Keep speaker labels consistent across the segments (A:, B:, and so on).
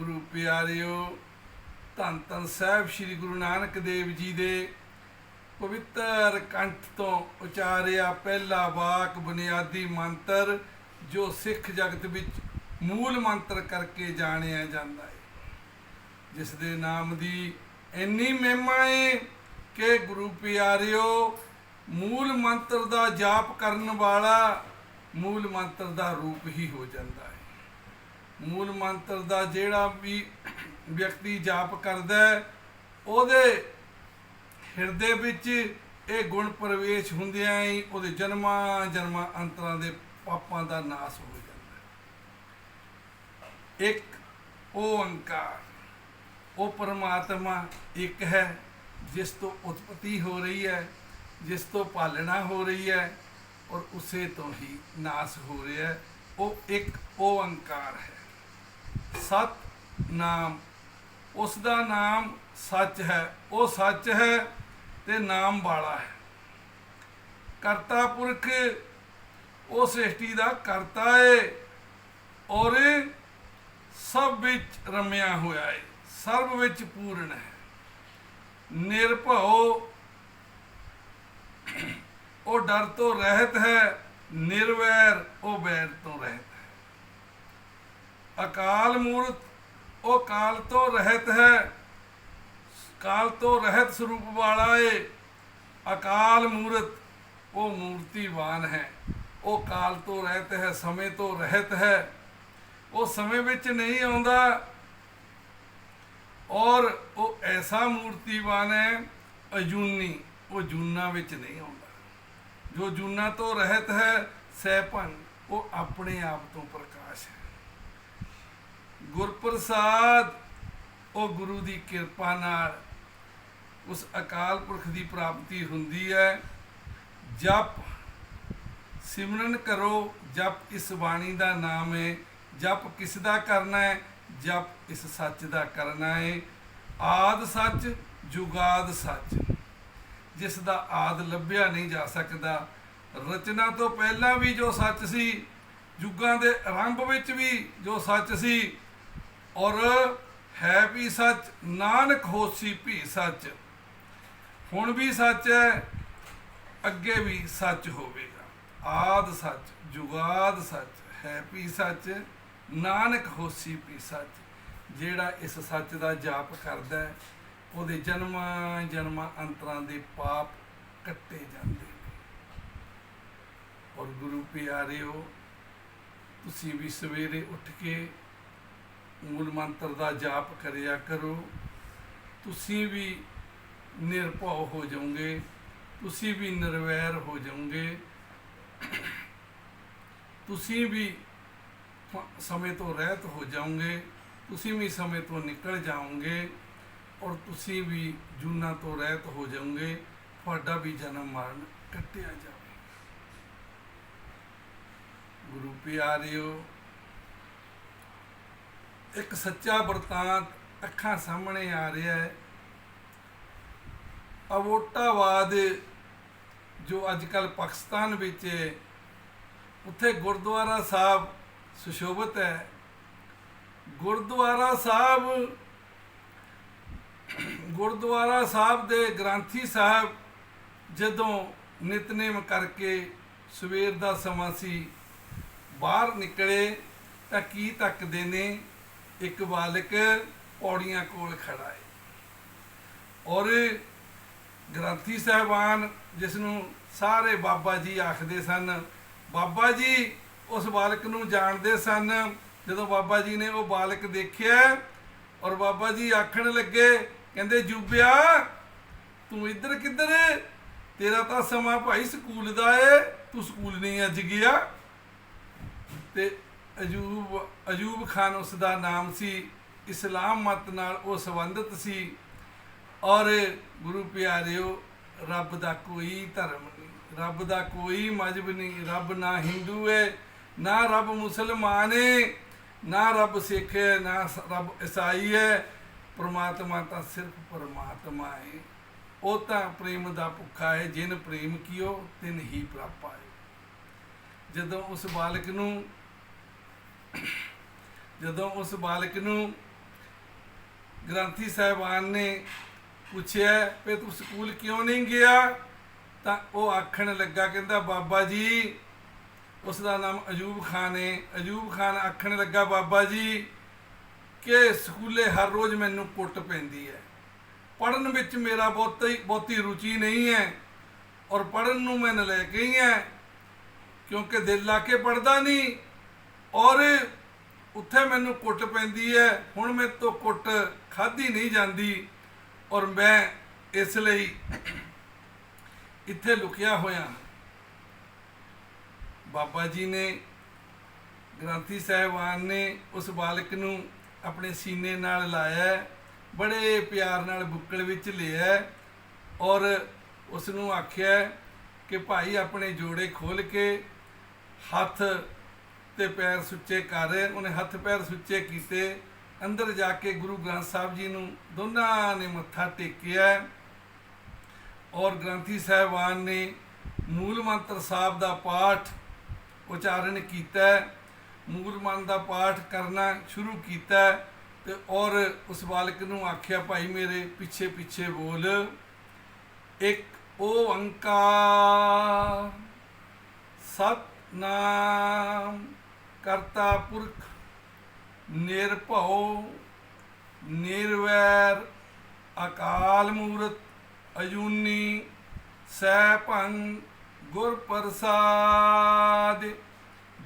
A: ਗੁਰੂ ਪਿਆਰਿਓ, ਧੰਨ ਧੰਨ ਸਾਹਿਬ ਸ੍ਰੀ ਗੁਰੂ ਨਾਨਕ ਦੇਵ ਜੀ ਦੇ ਪਵਿੱਤਰ ਕੰਠ ਤੋਂ ਉਚਾਰਿਆ ਪਹਿਲਾ ਵਾਕ ਬੁਨਿਆਦੀ ਮੰਤਰ, ਜੋ ਸਿੱਖ ਜਗਤ ਵਿੱਚ ਮੂਲ ਮੰਤਰ ਕਰਕੇ ਜਾਣਿਆ ਜਾਂਦਾ ਹੈ। ਜਿਸ ਦੇ ਨਾਮ ਦੀ ਇੰਨੀ ਮਹਿਮਾ ਹੈ ਕਿ ਗੁਰੂ ਪਿਆਰਿਓ, ਮੂਲ ਮੰਤਰ ਦਾ ਜਾਪ ਕਰਨ ਵਾਲਾ ਮੂਲ ਮੰਤਰ ਦਾ ਰੂਪ ਹੀ ਹੋ ਜਾਂਦਾ ਹੈ। ਮੂਲ ਮੰਤਰ ਦਾ ਜਿਹੜਾ ਵੀ ਵਿਅਕਤੀ ਜਾਪ ਕਰਦਾ ਹੈ, ਉਹਦੇ ਹਿਰਦੇ ਵਿੱਚ ਇਹ ਗੁਣ ਪ੍ਰਵੇਸ਼ ਹੁੰਦਿਆਂ ਹੀ ਉਹਦੇ ਜਨਮਾਂ ਜਨਮਾਂ ਅੰਤਰਾਂ ਦੇ ਪਾਪਾਂ ਦਾ ਨਾਸ ਹੋ ਜਾਂਦਾ ਹੈ। ਇੱਕ ਓੰਕਾਰ, ਉਹ ਪਰਮਾਤਮਾ ਇੱਕ ਹੈ, ਜਿਸ ਤੋਂ ਉਤਪਤੀ ਹੋ ਰਹੀ ਹੈ, ਜਿਸ ਤੋਂ ਪਾਲਣਾ ਹੋ ਰਹੀ ਹੈ ਔਰ ਉਸੇ ਤੋਂ ਹੀ ਨਾਸ ਹੋ ਰਿਹਾ ਹੈ। ਉਹ ਇੱਕ ਓੰਕਾਰ ਹੈ। ਸਤ ਨਾਮ। ਉਸ ਦਾ ਨਾਮ ਸੱਚ ਹੈ। ਉਹ ਸੱਚ ਹੈ ਤੇ ਨਾਮ ਵਾਲਾ ਹੈ। ਕਰਤਾ ਪੁਰਖ, ਉਹ ਸ੍ਰਿਸ਼ਟੀ ਦਾ ਕਰਤਾ ਹੈ ਔਰ ਸਭ ਵਿੱਚ ਰਮਿਆ ਹੋਇਆ ਹੈ ਸਰਬ ਵਿੱਚ ਪੂਰਨ ਹੈ। ਨਿਰਭਉ, ਉਹ ਡਰ ਤੋਂ ਰਹਿਤ ਹੈ। ਨਿਰਵੈਰ, ਉਹ ਵੈਰ ਤੋਂ ਰਹਿਤ ਅਕਾਲ ਮੂਰਤ, ਉਹ ਕਾਲ ਤੋਂ ਰਹਿਤ ਹੈ। ਕਾਲ ਤੋਂ ਰਹਿਤ ਸਰੂਪ ਵਾਲਾ ਏ। ਅਕਾਲ ਮੂਰਤ, ਉਹ ਮੂਰਤੀਵਾਨ ਹੈ। ਉਹ ਕਾਲ ਤੋਂ ਰਹਿਤ ਹੈ, ਸਮੇਂ ਤੋਂ ਰਹਿਤ ਹੈ। ਉਹ ਸਮੇਂ ਵਿੱਚ ਨਹੀਂ ਆਉਂਦਾ। ਔਰ ਉਹ ਐਸਾ ਮੂਰਤੀਵਾਨ ਹੈ, ਅਜੂਨੀ, ਉਹ ਜੂਨਾ ਵਿੱਚ ਨਹੀਂ ਆਉਂਦਾ। ਜੋ ਜੂਨਾ ਤੋਂ ਰਹਿਤ ਹੈ ਸੈਭੰ ਉਹ ਆਪਣੇ ਆਪ ਤੋਂ ਪ੍ਰਕਾਸ਼ ਗੁਰਪ੍ਰਸਾਦ, ਉਹ ਗੁਰੂ ਦੀ ਕਿਰਪਾ ਨਾਲ ਉਸ ਅਕਾਲ ਪੁਰਖ ਦੀ ਪ੍ਰਾਪਤੀ ਹੁੰਦੀ ਹੈ। ਜਪ ਸਿਮਰਨ ਕਰੋ, ਜਪ ਇਸ ਬਾਣੀ ਦਾ ਨਾਮ ਹੈ, ਜਪ ਕਿਸ ਦਾ ਕਰਨਾ ਹੈ, ਜਪ ਇਸ ਸੱਚ ਦਾ ਕਰਨਾ ਹੈ। ਆਦ ਸੱਚ, ਜੁਗਾਦ ਸੱਚ। ਜਿਸ ਦਾ ਆਦ ਲੱਭਿਆ ਨਹੀਂ ਜਾ ਸਕਦਾ, ਰਚਨਾ ਤੋਂ ਪਹਿਲਾਂ ਵੀ ਜੋ ਸੱਚ ਸੀ ਯੁੱਗਾਂ ਦੇ ਆਰੰਭ ਵਿੱਚ ਵੀ ਜੋ ਸੱਚ ਸੀ ਔਰ ਹੈ ਵੀ ਸੱਚ, ਨਾਨਕ ਹੋਸੀ ਵੀ ਸੱਚ। ਹੁਣ ਵੀ ਸੱਚ ਹੈ, ਅੱਗੇ ਵੀ ਸੱਚ ਹੋਵੇਗਾ। ਆਦ ਸੱਚ, ਜੁਗਾਦ ਸੱਚ, ਹੈ ਵੀ ਸੱਚ, ਨਾਨਕ ਹੋਸੀ ਵੀ ਸੱਚ। ਜਿਹੜਾ ਇਸ ਸੱਚ ਦਾ ਜਾਪ ਕਰਦਾ ਹੈ, ਉਹਦੇ ਜਨਮਾਂ ਜਨਮਾਂ ਅੰਤਰਾਂ ਦੇ ਪਾਪ ਕੱਟੇ ਜਾਂਦੇ ਨੇ। ਔਰ ਗੁਰੂ ਪਿਆਰਿਓ, ਤੁਸੀਂ ਵੀ ਸਵੇਰੇ ਉੱਠ ਕੇ ਮੂਲ ਮੰਤਰ ਦਾ ਜਾਪ ਕਰਿਆ ਕਰੋ। ਤੁਸੀਂ ਵੀ ਨਿਰਭਉ ਹੋ ਜਾਓਗੇ, ਤੁਸੀਂ ਵੀ ਨਿਰਵੈਰ ਹੋ ਜਾਓਗੇ। ਤੁਸੀਂ ਵੀ ਸਮੇਂ ਤੋਂ ਰਹਿਤ ਹੋ ਜਾਓਗੇ, ਤੁਸੀਂ ਵੀ ਸਮੇਂ ਤੋਂ ਨਿਕਲ ਜਾਓਗੇ ਔਰ ਤੁਸੀਂ ਵੀ ਜੂਨਾ ਤੋਂ ਰਹਿਤ ਹੋ ਜਾਓਗੇ, ਤੁਹਾਡਾ ਵੀ ਜਨਮ ਮਰਨ ਕੱਟਿਆ ਜਾਵੇ। ਗੁਰੂ ਪਿਆਰਿਓ ਇੱਕ ਸੱਚਾ ਵਰਤਾਂਤ ਅੱਖਾਂ ਸਾਹਮਣੇ ਆ ਰਿਹਾ ਹੈ। ਅਵੋਟਾਵਾਦ ਜੋ ਅੱਜ ਕੱਲ ਪਾਕਿਸਤਾਨ ਵਿੱਚ ਹੈ, ਉੱਥੇ ਗੁਰਦੁਆਰਾ ਸਾਹਿਬ ਸੁਸ਼ੋਭਿਤ ਹੈ। ਗੁਰਦੁਆਰਾ ਸਾਹਿਬ ਗੁਰਦੁਆਰਾ ਸਾਹਿਬ ਦੇ ਗ੍ਰੰਥੀ ਸਾਹਿਬ ਜਦੋਂ ਨਿਤਨੇਮ ਕਰਕੇ ਸਵੇਰ ਦਾ ਸਮਾਂ ਸੀ, ਬਾਹਰ ਨਿਕਲੇ ਤਾਂ ਕੀ ਤੱਕਦੇ ਨੇ ਇੱਕ ਬਾਲਕ ਪੌੜੀਆਂ ਕੋਲ ਖੜਾ ਹੈ। ਔਰ ਗ੍ਰੰਥੀ ਸਾਹਿਬਾਨ ਜਿਸ ਨੂੰ ਸਾਰੇ ਬਾਬਾ ਜੀ ਆਖਦੇ ਸਨ, ਬਾਬਾ ਜੀ ਉਸ ਬਾਲਕ ਨੂੰ ਜਾਣਦੇ ਸਨ। ਜਦੋਂ ਬਾਬਾ ਜੀ ਨੇ ਉਹ ਬਾਲਕ ਦੇਖਿਆ ਔਰ ਬਾਬਾ ਜੀ ਆਖਣ ਲੱਗੇ, ਕਹਿੰਦੇ, ਜੂਬਿਆ, ਤੂੰ ਇੱਧਰ ਕਿੱਧਰ ਤੇਰਾ ਤਾਂ ਸਮਾਂ ਭਾਈ ਸਕੂਲ ਦਾ ਏ, ਤੂੰ ਸਕੂਲ ਨਹੀਂ ਅੱਜ ਗਿਆ? ਤੇ ਅਜੂਬ ਅਜੂਬ ਖਾਨ ਉਸ ਦਾ ਨਾਮ ਸੀ, ਇਸਲਾਮ ਮਤ ਨਾਲ ਉਹ ਸੰਬੰਧਿਤ ਸੀ। ਔਰ ਗੁਰੂ ਪਿਆਰਿਓ, ਰੱਬ ਦਾ ਕੋਈ ਧਰਮ ਨਹੀਂ, ਰੱਬ ਦਾ ਕੋਈ ਮਜ਼ਹਬ ਨਹੀਂ, ਰੱਬ ਨਾ ਹਿੰਦੂ ਹੈ ਨਾ ਰੱਬ ਮੁਸਲਮਾਨ ਹੈ ਨਾ ਰੱਬ ਸਿੱਖ ਹੈ ਨਾ ਰੱਬ ਈਸਾਈ ਹੈ ਪਰਮਾਤਮਾ ਤਾਂ ਸਿਰਫ ਪਰਮਾਤਮਾ ਹੈ ਉਹ ਤਾਂ ਪ੍ਰੇਮ ਦਾ ਭੁੱਖਾ ਹੈ ਜਿਨ ਪ੍ਰੇਮ ਕੀਓ, ਤਿਨ ਹੀ ਪ੍ਰਭ ਪਾਏ ਜਦੋਂ ਉਸ ਬਾਲਕ ਨੂੰ ਜਦੋਂ ਉਸ ਬਾਲਕ ਨੂੰ ਗ੍ਰੰਥੀ ਸਾਹਿਬਾਨ ਨੇ ਪੁੱਛਿਆ ਵੀ ਤੂੰ ਸਕੂਲ ਕਿਉਂ ਨਹੀਂ ਗਿਆ? ਤਾਂ ਉਹ ਆਖਣ ਲੱਗਾ, ਕਹਿੰਦਾ, ਬਾਬਾ ਜੀ, ਉਸ ਦਾ ਨਾਮ ਅਜੂਬ ਖਾਨ ਹੈ ਅਜੂਬ ਖਾਨ ਆਖਣ ਲੱਗਾ, ਬਾਬਾ ਜੀ, ਕਿ ਸਕੂਲੇ ਹਰ ਰੋਜ਼ ਮੈਨੂੰ ਕੁੱਟ ਪੈਂਦੀ ਹੈ। ਪੜਨ ਵਿੱਚ ਮੇਰਾ ਬਹੁਤੀ ਬਹੁਤੀ ਰੁਚੀ ਨਹੀਂ ਹੈ ਔਰ ਪੜਨ ਨੂੰ ਮੈਂ ਲੈ ਹੀ ਹਾਂ, ਕਿਉਂਕਿ ਦਿਲ ਲਾ ਕੇ ਪੜਦਾ ਨਹੀਂ। ਔਰ ਉੱਥੇ ਮੈਨੂੰ ਕੁੱਟ ਪੈਂਦੀ ਹੈ। ਹੁਣ ਮੇਰੇ ਤੋਂ ਕੁੱਟ ਖਾਧੀ ਨਹੀਂ ਜਾਂਦੀ ਔਰ ਮੈਂ ਇਸ ਲਈ ਇੱਥੇ ਲੁਕਿਆ ਹੋਇਆ ਬਾਬਾ ਜੀ ਨੇ, ਗ੍ਰੰਥੀ ਸਾਹਿਬਾਨ ਨੇ ਉਸ ਬਾਲਕ ਨੂੰ ਆਪਣੇ ਸੀਨੇ ਨਾਲ ਲਾਇਆ ਬੜੇ ਪਿਆਰ ਨਾਲ ਬੁੱਕਲ ਵਿੱਚ ਲਿਆ ਔਰ ਉਸ ਨੂੰ ਆਖਿਆ ਕਿ ਭਾਈ ਆਪਣੇ ਜੋੜੇ ਖੋਲ ਕੇ ਹੱਥ ਤੇ ਪੈਰ ਸੁੱਚੇ ਕਰ, ਉਹਨੇ ਹੱਥ ਪੈਰ ਸੁੱਚੇ ਕੀਤੇ, ਅੰਦਰ ਜਾ ਕੇ ਗੁਰੂ ਗ੍ਰੰਥ ਸਾਹਿਬ ਜੀ ਨੂੰ ਦੋਨਾਂ ਨੇ ਮੱਥਾ ਟੇਕਿਆ। ਔਰ ਗ੍ਰੰਥੀ ਸਾਹਿਬਾਨ ਨੇ ਮੂਲ ਮੰਤਰ ਸਾਹਿਬ ਦਾ ਪਾਠ ਉਚਾਰਨ ਕੀਤਾ। ਮੂਲ ਮੰਤਰ ਦਾ ਪਾਠ ਕਰਨਾ ਸ਼ੁਰੂ ਕੀਤਾ ਹੈ ਤੇ ਔਰ ਉਸ ਬਾਲਕ ਨੂੰ ਆਖਿਆ, ਭਾਈ ਮੇਰੇ ਪਿੱਛੇ ਪਿੱਛੇ ਬੋਲ। ਇੱਕ ਓੰਕਾਰ, ਸਤਨਾਮ ਕਰਤਾ ਪੁਰਖ, ਨਿਰਭਉ, ਨਿਰਵੈਰ, ਅਕਾਲ ਮੂਰਤ ਅਜੂਨੀ ਸੈਭੰ ਗੁਰ ਪ੍ਰਸਾਦ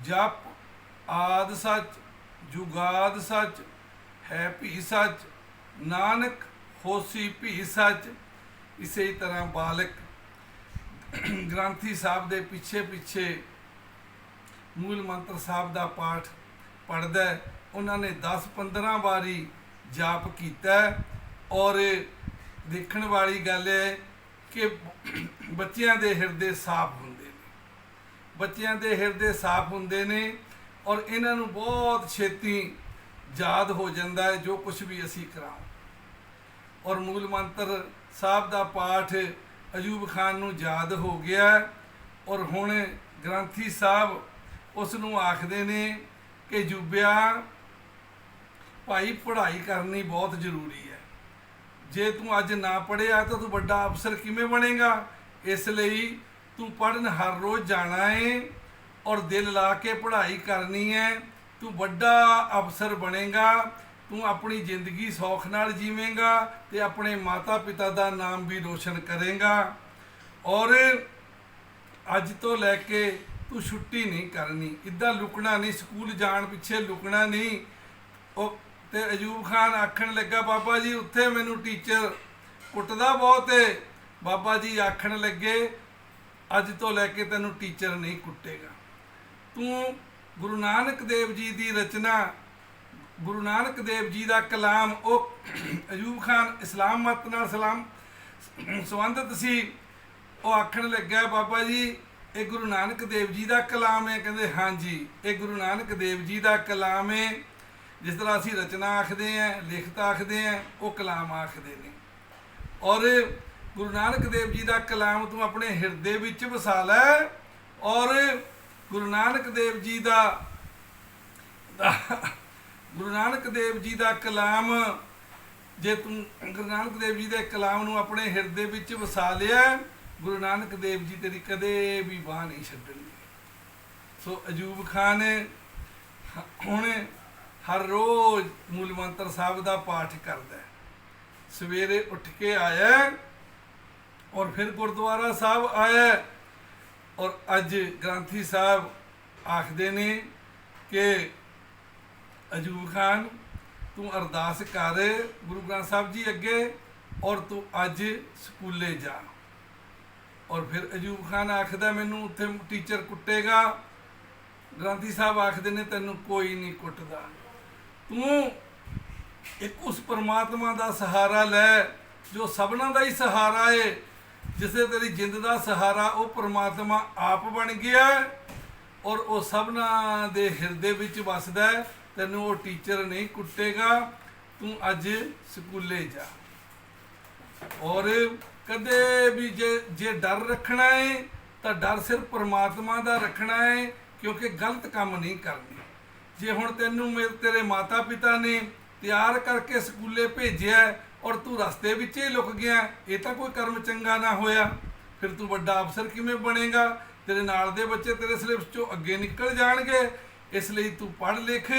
A: ਜਪ ਆਦ ਸੱਚ, ਜੁਗਾਦ ਸੱਚ, ਹੈ ਭੀ ਸੱਚ, ਨਾਨਕ ਹੋਸੀ ਭੀ ਸੱਚ, ਇਸੇ ਤਰ੍ਹਾਂ ਬਾਲਕ। ਗ੍ਰੰਥੀ ਸਾਹਿਬ ਦੇ ਪਿੱਛੇ ਪਿੱਛੇ ਮੂਲ ਮੰਤਰ ਸਾਹਿਬ ਦਾ ਪਾਠ ਪੜਦਾ ਉਹਨਾਂ ਨੇ 10-15 ਵਾਰੀ ਜਾਪ ਕੀਤਾ ਔਰ ਦੇਖਣ ਵਾਲੀ ਗੱਲ ਹੈ ਕਿ ਬੱਚਿਆਂ ਦੇ ਹਿਰਦੇ ਸਾਫ਼ ਹੁੰਦੇ ਨੇ। ਬੱਚਿਆਂ ਦੇ ਹਿਰਦੇ ਸਾਫ਼ ਹੁੰਦੇ ਨੇ ਔਰ ਇਹਨਾਂ ਨੂੰ ਬਹੁਤ ਛੇਤੀ ਯਾਦ ਹੋ ਜਾਂਦਾ ਹੈ ਜੋ ਕੁਝ ਵੀ ਅਸੀਂ ਕਰਾਂ ਔਰ ਮੂਲ ਮੰਤਰ ਸਾਹਿਬ ਦਾ ਪਾਠ ਅਜੂਬ ਖਾਨ ਨੂੰ ਯਾਦ ਹੋ ਗਿਆ ਔਰ ਹੁਣ ਗ੍ਰੰਥੀ ਸਾਹਿਬ ਉਸ ਨੂੰ ਆਖਦੇ ਨੇ ਕਿ ਜੁਬਿਆ, ਭਾਈ ਪੜ੍ਹਾਈ ਕਰਨੀ ਬਹੁਤ ਜ਼ਰੂਰੀ ਹੈ। ਜੇ ਤੂੰ ਅੱਜ ਨਾ ਪੜ੍ਹਿਆ ਤਾਂ ਤੂੰ ਵੱਡਾ ਅਫਸਰ ਕਿਵੇਂ ਬਣੇਗਾ? ਇਸ ਲਈ ਤੂੰ ਪੜਨ ਹਰ ਰੋਜ਼ ਜਾਣਾ ਹੈ ਔਰ ਦਿਲ ਲਾ ਕੇ ਪੜ੍ਹਾਈ ਕਰਨੀ ਹੈ। ਤੂੰ ਵੱਡਾ ਅਫਸਰ ਬਣੇਗਾ, ਤੂੰ ਆਪਣੀ ਜ਼ਿੰਦਗੀ ਸੌਖ ਨਾਲ ਜੀਵੇਂਗਾ ਤੇ ਆਪਣੇ ਮਾਤਾ ਪਿਤਾ ਦਾ ਨਾਮ ਵੀ ਰੋਸ਼ਨ ਕਰੇਗਾ। ਔਰ ਅੱਜ ਤੋਂ ਲੈ ਕੇ ਤੂੰ ਛੁੱਟੀ ਨਹੀਂ ਕਰਨੀ, ਇੱਦਾਂ ਲੁਕਣਾ ਨਹੀਂ, ਸਕੂਲ ਜਾਣ ਪਿੱਛੇ ਲੁਕਣਾ ਨਹੀਂ। ਉਹ ਤੇ ਅਜੂਬ ਖਾਨ ਆਖਣ ਲੱਗਾ, ਬਾਬਾ ਜੀ, ਉੱਥੇ ਮੈਨੂੰ ਟੀਚਰ ਕੁੱਟਦਾ ਬਹੁਤ ਏ। ਬਾਬਾ ਜੀ ਆਖਣ ਲੱਗੇ, ਅੱਜ ਤੋਂ ਲੈ ਕੇ ਤੈਨੂੰ ਟੀਚਰ ਨਹੀਂ ਕੁੱਟੇਗਾ। ਤੂੰ ਗੁਰੂ ਨਾਨਕ ਦੇਵ ਜੀ ਦੀ ਰਚਨਾ, ਗੁਰੂ ਨਾਨਕ ਦੇਵ ਜੀ ਦਾ ਕਲਾਮ, ਉਹ ਅਜੂਬ ਖਾਨ ਇਸਲਾਮ ਮਤ ਨਾਲ ਸਲਾਮ ਸੰਬੰਧਿਤ ਸੀ। ਉਹ ਆਖਣ ਲੱਗਾ ਬਾਬਾ ਜੀ ਇਹ ਗੁਰੂ ਨਾਨਕ ਦੇਵ ਜੀ ਦਾ ਕਲਾਮ ਹੈ। ਕਹਿੰਦੇ, ਹਾਂਜੀ, ਇਹ ਗੁਰੂ ਨਾਨਕ ਦੇਵ ਜੀ ਦਾ ਕਲਾਮ ਹੈ। ਜਿਸ ਤਰ੍ਹਾਂ ਅਸੀਂ ਰਚਨਾ ਆਖਦੇ ਆਂ ਲਿਖਤ ਆਖਦੇ ਆਂ ਉਹ ਕਲਾਮ ਆਖਦੇ ਨੇ। ਔਰ ਗੁਰੂ ਨਾਨਕ ਦੇਵ ਜੀ ਦਾ ਕਲਾਮ ਤੂੰ ਆਪਣੇ ਹਿਰਦੇ ਵਿੱਚ ਵਸਾ ਲੈ। ਔਰ ਗੁਰੂ ਨਾਨਕ ਦੇਵ ਜੀ ਦਾ ਗੁਰੂ ਨਾਨਕ ਦੇਵ ਜੀ ਦਾ ਕਲਾਮ, ਜੇ ਤੂੰ ਗੁਰੂ ਨਾਨਕ ਦੇਵ ਜੀ ਦੇ ਕਲਾਮ ਨੂੰ ਆਪਣੇ ਹਿਰਦੇ ਵਿੱਚ ਵਸਾ ਲਿਆ ਗੁਰੂ ਨਾਨਕ ਦੇਵ ਜੀ ਤੇਰੀ ਕਦੇ ਵੀ ਬਾਹ ਨਹੀਂ ਛੱਡਣਗੇ ਸੋ ਅਜੂਬ ਖਾਨ, ਹੁਣ ਹਰ ਰੋਜ਼ ਮੂਲ ਮੰਤਰ ਸਾਹਿਬ ਦਾ ਪਾਠ ਕਰਦਾ ਹੈ। ਸਵੇਰੇ ਉੱਠ ਕੇ ਆਇਆ ਔਰ ਫਿਰ ਗੁਰਦੁਆਰਾ ਸਾਹਿਬ ਆਇਆ ਔਰ ਅੱਜ ਗ੍ਰੰਥੀ ਸਾਹਿਬ ਆਖਦੇ ਨੇ ਕਿ ਅਜੂਬ ਖਾਨ, ਤੂੰ ਅਰਦਾਸ ਕਰ ਗੁਰੂ ਗ੍ਰੰਥ ਸਾਹਿਬ ਜੀ ਅੱਗੇ ਔਰ ਤੂੰ ਅੱਜ ਸਕੂਲੇ ਜਾ। ਔਰ ਫਿਰ ਅਜੂਬ ਖਾਨ ਆਖਦਾ, ਮੈਨੂੰ ਉੱਥੇ ਟੀਚਰ ਕੁੱਟੇਗਾ। ਗ੍ਰੰਥੀ ਸਾਹਿਬ ਆਖਦੇ ਨੇ, ਤੈਨੂੰ ਕੋਈ ਨਹੀਂ ਕੁੱਟਦਾ। ਤੂੰ ਇੱਕ ਉਸ ਪਰਮਾਤਮਾ ਦਾ ਸਹਾਰਾ ਲੈ, ਜੋ ਸਭਨਾਂ ਦਾ ਹੀ ਸਹਾਰਾ ਏ। ਜਿਸੇ ਤੇਰੀ ਜਿੰਦ ਦਾ ਸਹਾਰਾ, ਉਹ ਪਰਮਾਤਮਾ ਆਪ ਬਣ ਗਿਆ ਔਰ ਉਹ ਸਭਨਾਂ ਦੇ ਹਿਰਦੇ ਵਿੱਚ ਵਸਦਾ ਤੈਨੂੰ ਉਹ ਟੀਚਰ ਨਹੀਂ ਕੁੱਟੇਗਾ। ਤੂੰ ਅੱਜ ਸਕੂਲੇ ਜਾ। ਔਰ ਕਦੇ ਵੀ ਜੇ ਜੇ ਡਰ ਰੱਖਣਾ ਹੈ ਤਾਂ ਡਰ ਸਿਰਫ ਪਰਮਾਤਮਾ ਦਾ ਰੱਖਣਾ ਹੈ ਕਿਉਂਕਿ ਗਲਤ ਕੰਮ ਨਹੀਂ ਕਰਨੇ। ਜੇ ਹੁਣ ਤੈਨੂੰ ਮੇਰੇ ਤੇਰੇ ਮਾਤਾ ਪਿਤਾ ਨੇ ਤਿਆਰ ਕਰਕੇ ਸਕੂਲੇ ਭੇਜਿਆ ਔਰ ਤੂੰ ਰਸਤੇ ਵਿੱਚ ਹੀ ਲੁਕ ਗਿਆ, ਇਹ ਤਾਂ ਕੋਈ ਕਰਮ ਚੰਗਾ ਨਾ ਹੋਇਆ। ਫਿਰ ਤੂੰ ਵੱਡਾ ਅਫਸਰ ਕਿਵੇਂ ਬਣੇਗਾ? ਤੇਰੇ ਨਾਲ ਦੇ ਬੱਚੇ ਤੇਰੇ ਸਿਲੇਬਸ ਚੋਂ ਅੱਗੇ ਨਿਕਲ ਜਾਣਗੇ। ਇਸ ਲਈ ਤੂੰ ਪੜ੍ਹ ਲਿਖ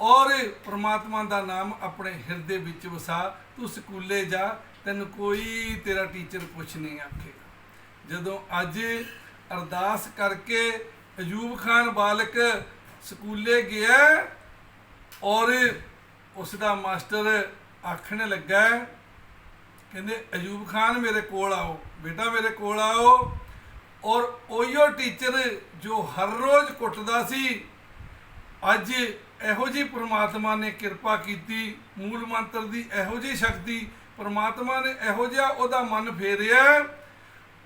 A: ਔਰ ਪ੍ਰਮਾਤਮਾ ਦਾ ਨਾਮ ਆਪਣੇ ਹਿਰਦੇ ਵਿੱਚ ਵਸਾ, ਤੂੰ ਸਕੂਲੇ ਜਾ, ਤੈਨੂੰ ਕੋਈ ਤੇਰਾ ਟੀਚਰ ਕੁਛ ਨਹੀਂ ਆਖੇਗਾ। ਜਦੋਂ ਅੱਜ ਅਰਦਾਸ ਕਰਕੇ ਅਯੂਬ ਖਾਨ ਬਾਲਕ ਸਕੂਲੇ ਗਿਆ ਔਰ ਉਸ ਦਾ ਮਾਸਟਰ ਆਖਣ ਲੱਗਾ, ਕਹਿੰਦੇ, ਅਯੂਬ ਖਾਨ ਮੇਰੇ ਕੋਲ ਆਓ, ਬੇਟਾ ਮੇਰੇ ਕੋਲ ਆਓ। ਔਰ ਉਹੀਓ ਟੀਚਰ ਜੋ ਹਰ ਰੋਜ਼ ਕੁੱਟਦਾ ਸੀ, ਅੱਜ ਇਹੋ ਜੀ ਪ੍ਰਮਾਤਮਾ ਨੇ ਕਿਰਪਾ ਕੀਤੀ, ਮੂਲ ਮੰਤਰ ਦੀ ਇਹੋ ਜੀ ਸ਼ਕਤੀ, ਪ੍ਰਮਾਤਮਾ ਨੇ ਇਹੋ ਜਿਹਾ ਉਹਦਾ ਮਨ ਫੇਰਿਆ,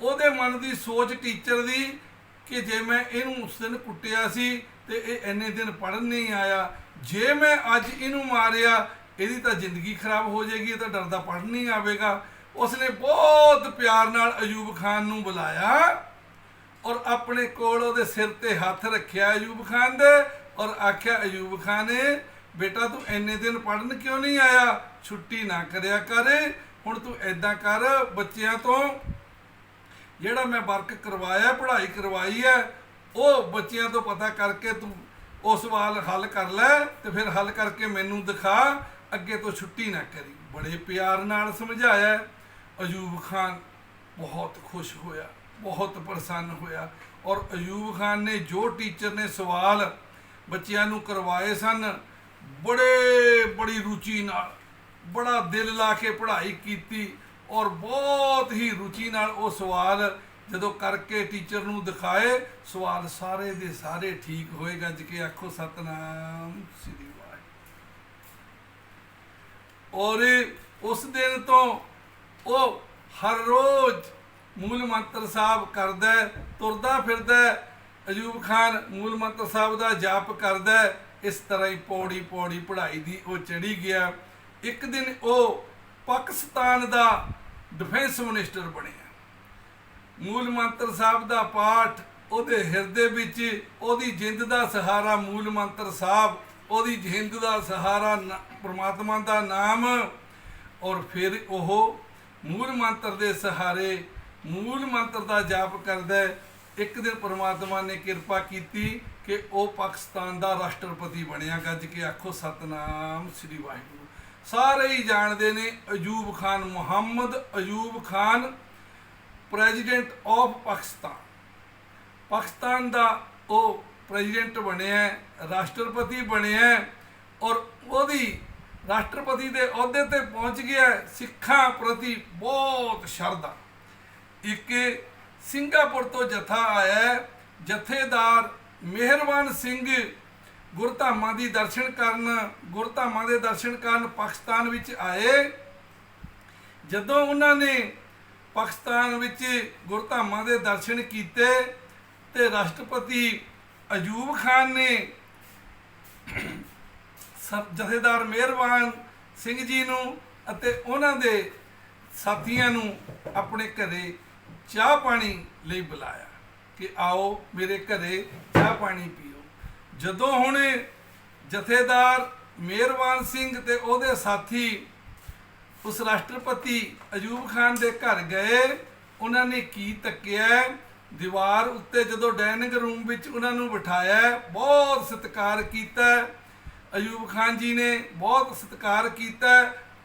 A: ਉਹਦੇ ਮਨ ਦੀ ਸੋਚ ਟੀਚਰ ਦੀ ਕਿ ਜੇ ਮੈਂ ਇਹਨੂੰ ਉਸ ਦਿਨ ਕੁੱਟਿਆ ਸੀ ਤੇ ਇਹ ਇੰਨੇ ਦਿਨ ਪੜਨ ਨਹੀਂ ਆਇਆ, ਜੇ ਮੈਂ ਅੱਜ ਇਹਨੂੰ ਮਾਰਿਆ, ਇਹਦੀ ਤਾਂ ਜ਼ਿੰਦਗੀ ਖਰਾਬ ਹੋ ਜਾਏਗੀ, ਇਹ ਤਾਂ ਡਰਦਾ ਪੜਨ ਨਹੀਂ ਆਵੇਗਾ। ਉਸਨੇ ਬਹੁਤ ਪਿਆਰ ਨਾਲ ਅਯੂਬ ਖਾਨ ਨੂੰ ਬੁਲਾਇਆ ਔਰ ਆਪਣੇ ਕੋਲ ਉਹਦੇ ਸਿਰ ਤੇ ਹੱਥ ਰੱਖਿਆ ਅਯੂਬ ਖਾਨ ਦੇ ਔਰ ਆਖਿਆ, ਅਯੂਬ ਖਾਨ ਨੇ ਬੇਟਾ ਤੂੰ ਇੰਨੇ ਦਿਨ ਪੜਨ ਕਿਉਂ ਨਹੀਂ ਆਇਆ? ਛੁੱਟੀ ਨਾ ਕਰਿਆ ਕਰ, ਹੁਣ ਤੂੰ ਐਦਾਂ ਕਰ ਬੱਚਿਆਂ ਤੋਂ। ਜਿਹੜਾ ਮੈਂ ਵਰਕ ਕਰਵਾਇਆ, ਪੜ੍ਹਾਈ ਕਰਵਾਈ ਹੈ, ਉਹ ਬੱਚਿਆਂ ਤੋਂ ਪਤਾ ਕਰਕੇ ਤੂੰ ਉਹ ਸਵਾਲ ਹੱਲ ਕਰ ਲੈ ਤੇ ਫਿਰ ਹੱਲ ਕਰਕੇ ਮੈਨੂੰ ਦਿਖਾ, ਅੱਗੇ ਤੋਂ ਛੁੱਟੀ ਨਾ ਕਰੀ। ਬੜੇ ਪਿਆਰ ਨਾਲ ਸਮਝਾਇਆ। ਅਯੂਬ ਖਾਨ ਬਹੁਤ ਖੁਸ਼ ਹੋਇਆ, ਬਹੁਤ ਪ੍ਰਸੰਨ ਹੋਇਆ ਔਰ ਅਯੂਬ ਖਾਨ ਨੇ ਜੋ ਟੀਚਰ ਨੇ ਸਵਾਲ ਬੱਚਿਆਂ ਨੂੰ ਕਰਵਾਏ ਸਨ। ਬੜੇ, ਬੜੀ ਰੁਚੀ ਨਾਲ, ਬੜਾ ਦਿਲ ਲਾ ਕੇ ਪੜ੍ਹਾਈ ਕੀਤੀ ਔਰ ਬਹੁਤ ਹੀ ਰੁਚੀ ਨਾਲ ਉਹ ਸਵਾਲ ਜਦੋਂ ਕਰਕੇ ਟੀਚਰ ਨੂੰ ਦਿਖਾਏ, ਸਵਾਲ ਸਾਰੇ ਦੇ ਸਾਰੇ ਠੀਕ ਹੋਏ। ਗੱਜ ਕੇ ਆਖੋ, ਸਤਨਾਮ ਸ੍ਰੀ ਵਾਹਿਗੁਰੂ। ਔਰ ਉਸ ਦਿਨ ਤੋਂ ਉਹ ਹਰ ਰੋਜ਼ ਮੂਲ ਮੰਤਰ ਸਾਹਿਬ ਕਰਦਾ ਤੁਰਦਾ ਫਿਰਦਾ ਅਜੂਬ ਖਾਨ ਮੂਲ ਮੰਤਰ ਸਾਹਿਬ ਦਾ ਜਾਪ ਕਰਦਾ ਇਸ ਤਰ੍ਹਾਂ ਹੀ ਪੌੜੀ ਪੌੜੀ ਪੜ੍ਹਾਈ ਦੀ ਉਹ ਚੜੀ ਗਿਆ। ਇੱਕ ਦਿਨ ਉਹ ਪਾਕਿਸਤਾਨ ਦਾ ਡਿਫੈਂਸ ਮਿਨਿਸਟਰ ਬਣਿਆ। ਮੂਲ ਮੰਤਰ ਸਾਹਿਬ ਦਾ ਪਾਠ ਉਹਦੇ ਹਿਰਦੇ ਵਿੱਚ, ਉਹਦੀ ਜਿੰਦ ਦਾ ਸਹਾਰਾ ਮੂਲ ਮੰਤਰ ਸਾਹਿਬ, ਉਹਦੀ ਜਿੰਦ ਦਾ ਸਹਾਰਾ ਨਾ- ਪ੍ਰਮਾਤਮਾ ਦਾ ਨਾਮ ਔਰ ਫਿਰ ਉਹ ਮੂਲ ਮੰਤਰ ਦੇ ਸਹਾਰੇ ਮੂਲ ਮੰਤਰ ਦਾ ਜਾਪ ਕਰਦਾ ਇੱਕ ਦਿਨ ਪਰਮਾਤਮਾ ਨੇ ਕਿਰਪਾ ਕੀਤੀ ਕਿ ਉਹ ਪਾਕਿਸਤਾਨ ਦਾ ਰਾਸ਼ਟਰਪਤੀ ਬਣਿਆ। ਗੱਜ ਕੇ ਆਖੋ, ਸਤਨਾਮ ਸ੍ਰੀ ਵਾਹਿਗੁਰੂ। ਸਾਰੇ ਹੀ ਜਾਣਦੇ ਨੇ ਅਯੂਬ ਖਾਨ ਮੁਹੰਮਦ, ਅਯੂਬ ਖਾਨ ਪ੍ਰੈਜ਼ੀਡੈਂਟ ਆਫ ਪਾਕਿਸਤਾਨ। ਪਾਕਿਸਤਾਨ ਦਾ ਉਹ ਪ੍ਰੈਜ਼ੀਡੈਂਟ ਬਣਿਆ ਰਾਸ਼ਟਰਪਤੀ ਬਣਿਆ ਔਰ ਉਹਦੀ ਰਾਸ਼ਟਰਪਤੀ ਦੇ ਅਹੁਦੇ ਤੇ ਪਹੁੰਚ ਗਿਆ ਸਿੱਖਾਂ ਪ੍ਰਤੀ ਬਹੁਤ ਸ਼ਰਧਾ। ਇੱਕ ਸਿੰਗਾਪੁਰ ਤੋਂ ਜਥਾ ਆਇਆ ਜਥੇਦਾਰ ਮਿਹਰਬਾਨ ਸਿੰਘ ਗੁਰਧਾਮਾਂ ਦੀ ਦਰਸ਼ਨ ਕਰਨ, ਗੁਰਧਾਮਾਂ ਦੇ ਦਰਸ਼ਨ ਕਰਨ ਪਾਕਿਸਤਾਨ ਵਿੱਚ ਆਏ। ਜਦੋਂ ਉਹਨਾਂ ਨੇ ਪਾਕਿਸਤਾਨ ਵਿੱਚ ਗੁਰਧਾਮਾਂ ਦੇ ਦਰਸ਼ਨ ਕੀਤੇ ਤੇ ਰਾਸ਼ਟਰਪਤੀ ਅਯੂਬ ਖਾਨ ਨੇ ਸਰ- ਜਥੇਦਾਰ ਮਿਹਰਬਾਨ ਸਿੰਘ ਜੀ ਨੂੰ ਅਤੇ ਉਹਨਾਂ ਦੇ ਸਾਥੀਆਂ ਨੂੰ ਆਪਣੇ ਘਰੇ ਚਾਹ ਪਾਣੀ ਲਈ ਬੁਲਾਇਆ ਕਿ ਆਓ ਮੇਰੇ ਘਰੇ ਚਾਹ ਪਾਣੀ ਪੀਓ। ਜਦੋਂ ਹੁਣੇ ਜਥੇਦਾਰ ਮਿਹਰਬਾਨ ਸਿੰਘ ਤੇ ਉਹਦੇ ਸਾਥੀ ਉਸ ਰਾਸ਼ਟਰਪਤੀ ਅਯੂਬ ਖਾਨ ਦੇ ਘਰ ਗਏ, ਉਹਨਾਂ ਨੇ ਕੀ ਤੱਕਿਆ? ਦੀਵਾਰ ਉੱਤੇ ਜਦੋਂ ਡਾਈਨਿੰਗ ਰੂਮ ਵਿੱਚ ਉਹਨਾਂ ਨੂੰ ਬਿਠਾਇਆ, ਬਹੁਤ ਸਤਿਕਾਰ ਕੀਤਾ। ਅਯੂਬ ਖਾਨ ਜੀ ਨੇ ਬਹੁਤ ਸਤਿਕਾਰ ਕੀਤਾ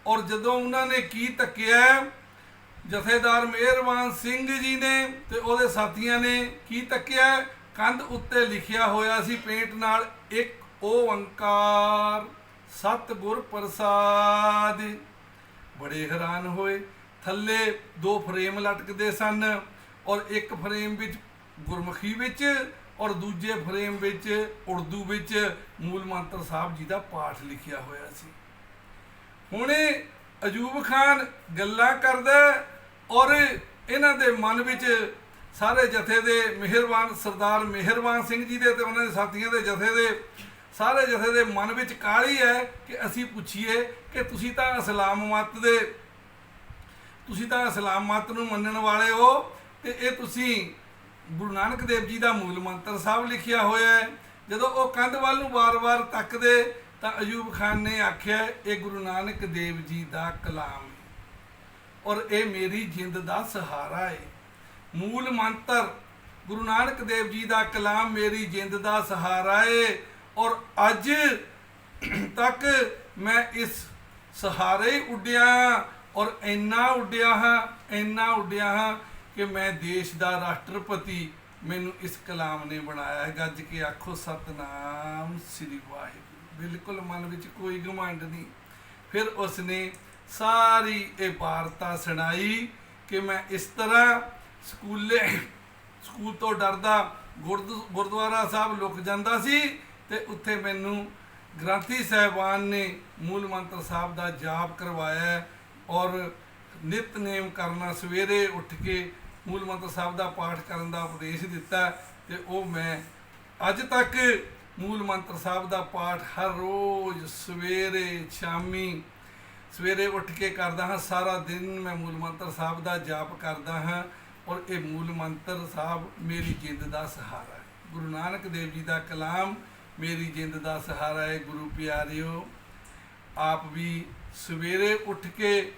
A: ਔਰ ਜਦੋਂ ਉਹਨਾਂ ਨੇ ਕੀ ਤੱਕਿਆ ਜਥੇਦਾਰ ਮਿਹਰਬਾਨ ਸਿੰਘ ਜੀ ਨੇ ਤੇ ਉਹਦੇ ਸਾਥੀਆਂ ਨੇ ਕੀ ਤੱਕਿਆ? ਕੰਧ ਉੱਤੇ ਲਿਖਿਆ ਹੋਇਆ ਸੀ ਪੇਂਟ ਨਾਲ ਇੱਕ ਓੰਕਾਰ ਸਤਿਗੁਰ ਪ੍ਰਸਾਦ। ਬੜੇ ਹੈਰਾਨ ਹੋਏ। ਥੱਲੇ ਦੋ ਫਰੇਮ ਲਟਕਦੇ ਸਨ ਔਰ ਇੱਕ ਫਰੇਮ ਵਿੱਚ ਗੁਰਮੁਖੀ ਵਿੱਚ ਔਰ ਦੂਜੇ ਫਰੇਮ ਵਿੱਚ ਉਰਦੂ ਵਿੱਚ ਮੂਲ ਮੰਤਰ ਸਾਹਿਬ ਜੀ ਦਾ ਪਾਠ ਲਿਖਿਆ ਹੋਇਆ ਸੀ। ਹੁਣੇ ਅਜੂਬ ਖਾਨ ਗੱਲਾਂ ਕਰਦਾ ਔਰ ਇਹਨਾਂ ਦੇ ਮਨ ਵਿੱਚ ਸਾਰੇ ਜਥੇ ਦੇ ਮਿਹਰਬਾਨ ਸਰਦਾਰ ਮਿਹਰਬਾਨ ਸਿੰਘ ਜੀ ਦੇ ਤੇ ਉਹਨਾਂ ਦੇ ਸਾਥੀਆਂ ਦੇ ਜਥੇ ਦੇ, ਸਾਰੇ ਜਥੇ ਦੇ ਮਨ ਵਿੱਚ ਕਾਹਲੀ ਹੈ ਕਿ ਅਸੀਂ ਪੁੱਛੀਏ ਕਿ ਤੁਸੀਂ ਤਾਂ ਇਸਲਾਮ ਮਤ ਦੇ, ਤੁਸੀਂ ਤਾਂ ਇਸਲਾਮ ਮਤ ਨੂੰ ਮੰਨਣ ਵਾਲੇ ਹੋ ਤੇ ਇਹ ਤੁਸੀਂ ਗੁਰੂ ਨਾਨਕ ਦੇਵ ਜੀ ਦਾ ਮੂਲ ਮੰਤਰ ਸਾਹਿਬ ਲਿਖਿਆ ਹੋਇਆ ਹੈ। ਜਦੋਂ ਉਹ ਕੰਧ ਵੱਲ ਨੂੰ ਵਾਰ-ਵਾਰ ਤੱਕਦੇ ਤਾਂ ਅਯੂਬ ਖਾਨ ਨੇ ਆਖਿਆ, ਇਹ ਗੁਰੂ ਨਾਨਕ ਦੇਵ ਜੀ ਦਾ ਕਲਾਮ ਔਰ ਇਹ ਮੇਰੀ ਜਿੰਦ ਦਾ ਸਹਾਰਾ ਹੈ। ਮੂਲ ਮੰਤਰ, ਗੁਰੂ ਨਾਨਕ ਦੇਵ ਜੀ ਦਾ ਕਲਾਮ ਮੇਰੀ ਜਿੰਦ ਦਾ ਸਹਾਰਾ ਹੈ ਔਰ ਅੱਜ ਤੱਕ ਮੈਂ ਇਸ ਸਹਾਰੇ ਹੀ ਉੱਡਿਆ ਔਰ ਇੰਨਾ ਉੱਡਿਆ ਹਾਂ, ਇੰਨਾ ਉੱਡਿਆ ਹਾਂ ਕਿ ਮੈਂ ਦੇਸ਼ ਦਾ ਰਾਸ਼ਟਰਪਤੀ ਮੈਨੂੰ ਇਸ ਕਲਾਮ ਨੇ ਬਣਾਇਆ ਹੈ। ਗੱਜ ਕੇ ਆਖੋ, ਸਤਨਾਮ ਸ੍ਰੀ ਵਾਹਿਗੁਰੂ। ਬਿਲਕੁਲ ਮਨ ਵਿੱਚ ਕੋਈ ਘਮੰਡ ਨਹੀਂ। ਫਿਰ ਉਸਨੇ ਸਾਰੀ ਇਹ ਵਾਰਤਾ ਸੁਣਾਈ ਕਿ ਮੈਂ ਇਸ ਤਰ੍ਹਾਂ ਸਕੂਲੇ, ਸਕੂਲ ਤੋਂ ਡਰਦਾ ਗੁਰਦ- ਗੁਰਦੁਆਰਾ ਸਾਹਿਬ ਲੁਕ ਜਾਂਦਾ ਸੀ ਤੇ ਉੱਥੇ ਮੈਨੂੰ ਗ੍ਰੰਥੀ ਸਾਹਿਬਾਨ ਨੇ ਮੂਲ ਮੰਤਰ ਸਾਹਿਬ ਦਾ ਜਾਪ ਕਰਵਾਇਆ ਹੈ ਔਰ ਨਿਤਨੇਮ ਕਰਨਾ ਸਵੇਰੇ ਉੱਠ ਕੇ ਮੂਲ ਮੰਤਰ ਸਾਹਿਬ ਦਾ ਪਾਠ ਕਰਨ ਦਾ ਉਪਦੇਸ਼ ਦਿੱਤਾ ਤੇ ਉਹ ਮੈਂ ਅੱਜ ਤੱਕ ਮੂਲ ਮੰਤਰ ਸਾਹਿਬ ਦਾ ਪਾਠ ਹਰ ਰੋਜ਼ ਸਵੇਰੇ ਸ਼ਾਮੀ ਸਵੇਰੇ ਉੱਠ ਕੇ ਕਰਦਾ ਹਾਂ, ਸਾਰਾ ਦਿਨ ਮੈਂ ਮੂਲ ਮੰਤਰ ਸਾਹਿਬ ਦਾ ਜਾਪ ਕਰਦਾ ਹਾਂ ਔਰ ਇਹ ਮੂਲ ਮੰਤਰ ਸਾਹਿਬ ਮੇਰੀ ਜਿੰਦ ਦਾ ਸਹਾਰਾ ਹੈ। ਗੁਰੂ ਨਾਨਕ ਦੇਵ ਜੀ ਦਾ ਕਲਾਮ ਮੇਰੀ ਜਿੰਦ ਦਾ ਸਹਾਰਾ ਹੈ। ਗੁਰੂ ਪਿਆਰਿਓ, ਆਪ ਵੀ ਸਵੇਰੇ ਉੱਠ ਕੇ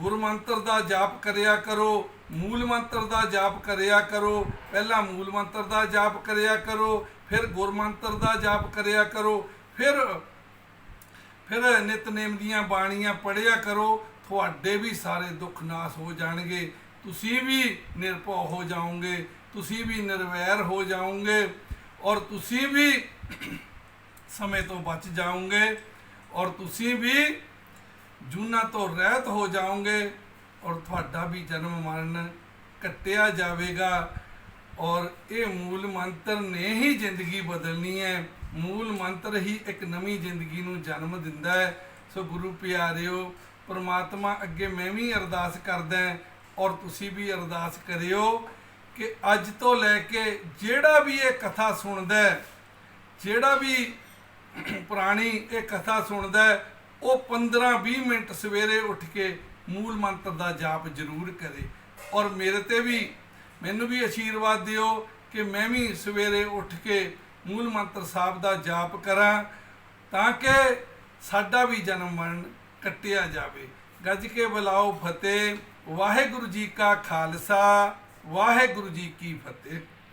A: ਗੁਰਮੰਤਰ ਦਾ ਜਾਪ ਕਰਿਆ ਕਰੋ, ਮੂਲ ਮੰਤਰ ਦਾ ਜਾਪ ਕਰਿਆ ਕਰੋ, ਪਹਿਲਾਂ ਮੂਲ ਮੰਤਰ ਦਾ ਜਾਪ ਕਰਿਆ ਕਰੋ ਫਿਰ ਗੁਰਮੰਤਰ ਦਾ ਜਾਪ ਕਰਿਆ ਕਰੋ, ਫਿਰ ਫਿਰ ਨਿਤਨੇਮ ਦੀਆਂ ਬਾਣੀਆਂ ਪੜਿਆ ਕਰੋ, ਤੁਹਾਡੇ ਵੀ ਸਾਰੇ ਦੁੱਖ ਨਾਸ ਹੋ ਜਾਣਗੇ, ਤੁਸੀਂ ਵੀ ਨਿਰਭਉ ਹੋ ਜਾਓਗੇ, ਤੁਸੀਂ ਵੀ ਨਿਰਵੈਰ ਹੋ ਜਾਓਗੇ, ਔਰ ਤੁਸੀਂ ਵੀ ਸਮੇਂ ਤੋਂ ਬਚ ਜਾਓਗੇ, ਔਰ ਤੁਸੀਂ ਵੀ ਜੂਨਾ ਤੋਂ ਰਹਿਤ ਹੋ ਜਾਓਗੇ, ਔਰ ਤੁਹਾਡਾ ਵੀ ਜਨਮ ਮਰਨ ਕੱਟਿਆ ਜਾਵੇਗਾ। ਔਰ ਇਹ ਮੂਲ ਮੰਤਰ ਨੇ ਹੀ ਜ਼ਿੰਦਗੀ ਬਦਲਣੀ ਹੈ। ਮੂਲ ਮੰਤਰ ਹੀ ਇੱਕ ਨਵੀਂ ਜ਼ਿੰਦਗੀ ਨੂੰ ਜਨਮ ਦਿੰਦਾ ਹੈ। ਸੋ ਗੁਰੂ ਪਿਆਰਿਓ, ਪਰਮਾਤਮਾ ਅੱਗੇ ਮੈਂ ਵੀ ਅਰਦਾਸ ਕਰਦਾ ਔਰ ਤੁਸੀਂ ਵੀ ਅਰਦਾਸ ਕਰਿਓ ਕਿ ਅੱਜ ਤੋਂ ਲੈ ਕੇ ਜਿਹੜਾ ਵੀ ਇਹ ਕਥਾ ਸੁਣਦਾ ਜਿਹੜਾ ਵੀ ਪੁਰਾਣੀ ਇਹ ਕਥਾ ਸੁਣਦਾ ਉਹ 15-20 ਮਿੰਟ ਸਵੇਰੇ ਉੱਠ ਕੇ ਮੂਲ ਮੰਤਰ ਦਾ ਜਾਪ ਜ਼ਰੂਰ ਕਰੇ। ਔਰ ਮੇਰੇ ਤੇ ਵੀ ਮੈਨੂੰ ਵੀ ਆਸ਼ੀਰਵਾਦ ਦਿਓ ਕਿ ਮੈਂ ਵੀ ਸਵੇਰੇ ਉੱਠ ਕੇ ਮੂਲ ਮੰਤਰ ਸਾਹਿਬ ਦਾ ਜਾਪ ਕਰਾਂ ਤਾਂ ਕਿ ਸਾਡਾ ਵੀ ਜਨਮ ਮਰਨ ਕੱਟਿਆ ਜਾਵੇ। ਗੱਜ ਕੇ ਬੁਲਾਓ ਫਤਿਹ। ਵਾਹਿਗੁਰੂ ਜੀ ਕਾ ਖਾਲਸਾ, ਵਾਹਿਗੁਰੂ ਜੀ ਕੀ ਫਤਿਹ।